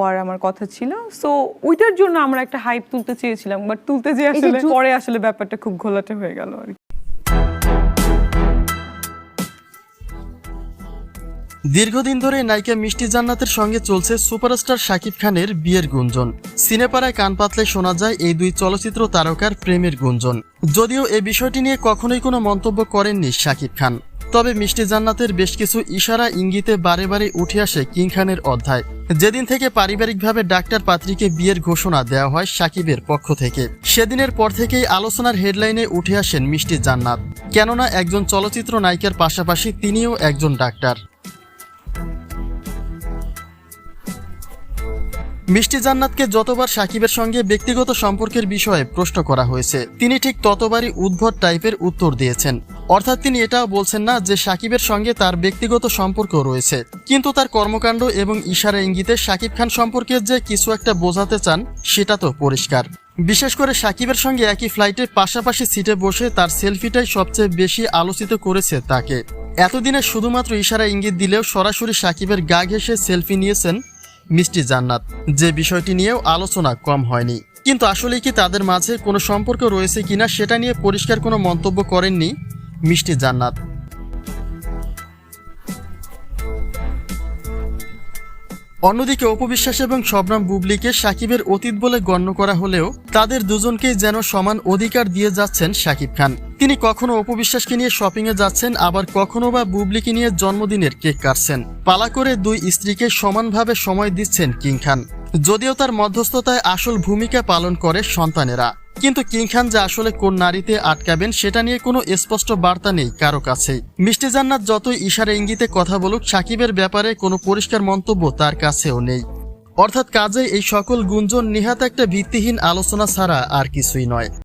হওয়ার আমার কথা ছিল। সো ওইটার জন্য আমরা একটা হাইপ তুলতে চেয়েছিলাম বাট তুলতে যে আসলে পরে আসলে ব্যাপারটা খুব ঘোলাটে হয়ে গেল আর দীর্ঘদিন ধরে নায়িকা মিষ্টি জান্নাতের সঙ্গে চলছে সুপারস্টার শাকিব খানের বিয়ের গুঞ্জন। সিনেপাড়ায় কান পাতলে শোনা যায় এই দুই চলচ্চিত্র তারকার প্রেমের গুঞ্জন। যদিও এ বিষয়টি নিয়ে কখনোই কোনো মন্তব্য করেননি শাকিব খান। তবে মিষ্টি জান্নাতের বেশ কিছু ইশারা ইঙ্গিতে বারে বারে উঠে আসে কিং খানের অধ্যায়। যেদিন থেকে পারিবারিকভাবে ডাক্তার পাত্রীকে বিয়ের ঘোষণা দেওয়া হয় সাকিবের পক্ষ থেকে। সেদিনের পর থেকেই আলোচনার হেডলাইনে উঠে আসেন মিষ্টি জান্নাত। কেননা একজন চলচ্চিত্র নায়িকার পাশাপাশি তিনিও একজন ডাক্তার। মিষ্টি জান্নাতকে যতবার সাকিবের সঙ্গে ব্যক্তিগত সম্পর্কের বিষয়ে প্রশ্ন করা হয়েছে, তিনি ঠিক ততবারই উদ্ভট টাইপের উত্তর দিয়েছেন। অর্থাৎ তিনি এটাও বলছেন না যে সাকিবের সঙ্গে তার ব্যক্তিগত সম্পর্ক রয়েছে। কিন্তু তার কর্মকাণ্ড এবং ইশারা ইঙ্গিতে সাকিব খান সম্পর্কে যে কিছু একটা বোঝাতে চান, সেটা তো পরিষ্কার। বিশেষ করে সাকিবের সঙ্গে একই ফ্লাইটে পাশাপাশি সিটে বসে তার সেলফিটাই সবচেয়ে বেশি আলোচিত করেছে তাকে। এতদিনে শুধুমাত্র ইশারা ইঙ্গিত দিলেও সরাসরি সাকিবের গা ঘেঁষে সেলফি নিয়েছেন মিষ্টি জান্নাত। যে বিষয়টি নিয়েও আলোচনা কম হয়নি। কিন্তু আসলে কি তাদের মাঝে কোনো সম্পর্ক রয়েছে কিনা সেটা নিয়ে পরিষ্কার কোনো মন্তব্য করেননি? মিষ্টি জান্নাত। অন্যদিকে অপবিশ্বাস এবং শবনাম বুবলিকে সাকিবের অতীত বলে গণ্য করা হলেও তাদের দুজনকেই যেন সমান অধিকার দিয়ে যাচ্ছেন সাকিব খান। তিনি কখনো অপবিশ্বাসকে নিয়ে শপিংয়ে যাচ্ছেন, আবার কখনো বা বুবলিকে নিয়ে জন্মদিনের কেক কাটছেন। পালা করে দুই স্ত্রীকে সমানভাবে সময় দিচ্ছেন কিং খান। যদিও তার মধ্যস্থতায় আসল ভূমিকা পালন করে সন্তানেরা। কিন্তু কিং খান যে আসলে কোন নারীতে আটকাবেন সেটা নিয়ে কোনো স্পষ্ট বার্তা নেই কারও কাছে। মিষ্টি জান্নাত যতই ইশারা ইঙ্গিতে কথা বলুক, সাকিবের ব্যাপারে কোনো পরিষ্কার মন্তব্য তার কাছেও নেই। অর্থাৎ কাজে এই সকল গুঞ্জন নিহাত একটা ভিত্তিহীন আলোচনা ছাড়া আর কিছুই নয়।